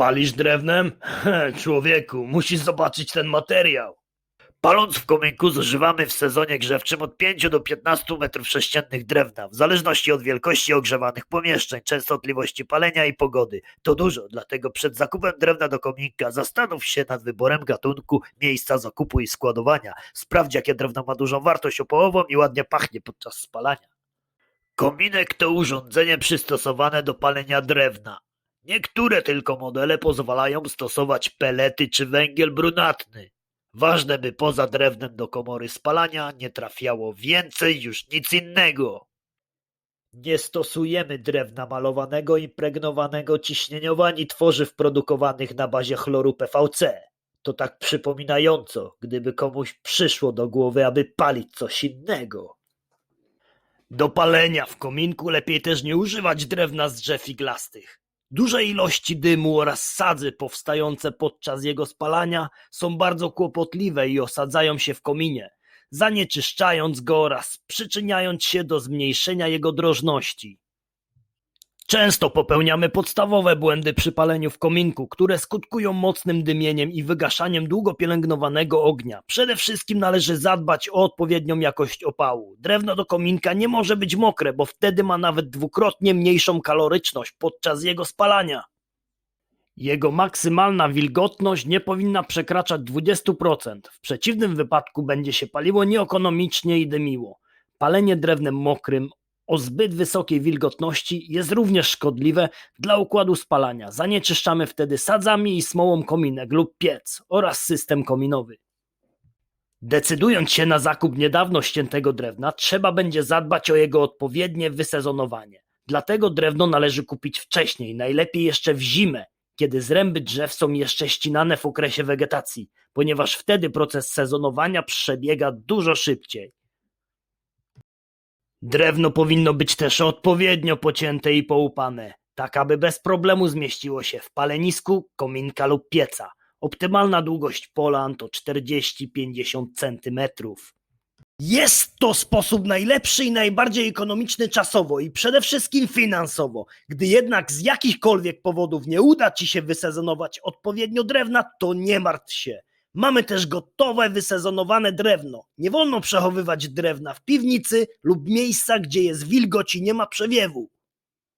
Palisz drewnem? Człowieku, musisz zobaczyć ten materiał. Paląc w kominku zużywamy w sezonie grzewczym od 5 do 15 metrów sześciennych drewna, w zależności od wielkości ogrzewanych pomieszczeń, częstotliwości palenia i pogody. To dużo, dlatego przed zakupem drewna do kominka zastanów się nad wyborem gatunku, miejsca zakupu i składowania. Sprawdź, jakie drewno ma dużą wartość opołową i ładnie pachnie podczas spalania. Kominek to urządzenie przystosowane do palenia drewna. Niektóre tylko modele pozwalają stosować pelety czy węgiel brunatny. Ważne, by poza drewnem do komory spalania nie trafiało więcej już nic innego. Nie stosujemy drewna malowanego impregnowanego ciśnieniowo ani tworzyw produkowanych na bazie chloru PVC. To tak przypominająco, gdyby komuś przyszło do głowy, aby palić coś innego. Do palenia w kominku lepiej też nie używać drewna z drzew iglastych. Duże ilości dymu oraz sadzy powstające podczas jego spalania są bardzo kłopotliwe i osadzają się w kominie, zanieczyszczając go oraz przyczyniając się do zmniejszenia jego drożności. Często popełniamy podstawowe błędy przy paleniu w kominku, które skutkują mocnym dymieniem i wygaszaniem długo pielęgnowanego ognia. Przede wszystkim należy zadbać o odpowiednią jakość opału. Drewno do kominka nie może być mokre, bo wtedy ma nawet dwukrotnie mniejszą kaloryczność podczas jego spalania. Jego maksymalna wilgotność nie powinna przekraczać 20%. W przeciwnym wypadku będzie się paliło nieekonomicznie i dymiło. Palenie drewnem mokrym o zbyt wysokiej wilgotności jest również szkodliwe dla układu spalania. Zanieczyszczamy wtedy sadzami i smołą kominek lub piec oraz system kominowy. Decydując się na zakup niedawno ściętego drewna, trzeba będzie zadbać o jego odpowiednie wysezonowanie. Dlatego drewno należy kupić wcześniej, najlepiej jeszcze w zimę, kiedy zręby drzew są jeszcze ścinane w okresie wegetacji, ponieważ wtedy proces sezonowania przebiega dużo szybciej. Drewno powinno być też odpowiednio pocięte i połupane, tak aby bez problemu zmieściło się w palenisku, kominka lub pieca. Optymalna długość polan to 40-50 cm. Jest to sposób najlepszy i najbardziej ekonomiczny czasowo i przede wszystkim finansowo. Gdy jednak z jakichkolwiek powodów nie uda Ci się wysezonować odpowiednio drewna, to nie martw się. Mamy też gotowe, wysezonowane drewno. Nie wolno przechowywać drewna w piwnicy lub miejscach, gdzie jest wilgoć i nie ma przewiewu.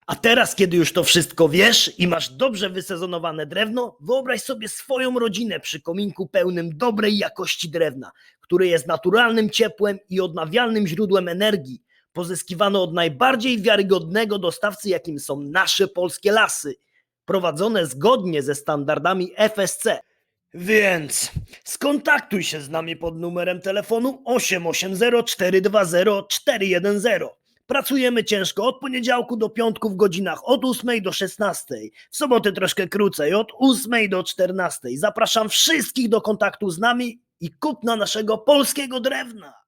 A teraz, kiedy już to wszystko wiesz i masz dobrze wysezonowane drewno, wyobraź sobie swoją rodzinę przy kominku pełnym dobrej jakości drewna, które jest naturalnym ciepłem i odnawialnym źródłem energii, pozyskiwane od najbardziej wiarygodnego dostawcy, jakim są nasze polskie lasy, prowadzone zgodnie ze standardami FSC. Więc skontaktuj się z nami pod numerem telefonu 880 420 410. Pracujemy ciężko od poniedziałku do piątku w godzinach od 8 do 16. W soboty troszkę krócej, od 8 do 14. Zapraszam wszystkich do kontaktu z nami i kupna naszego polskiego drewna.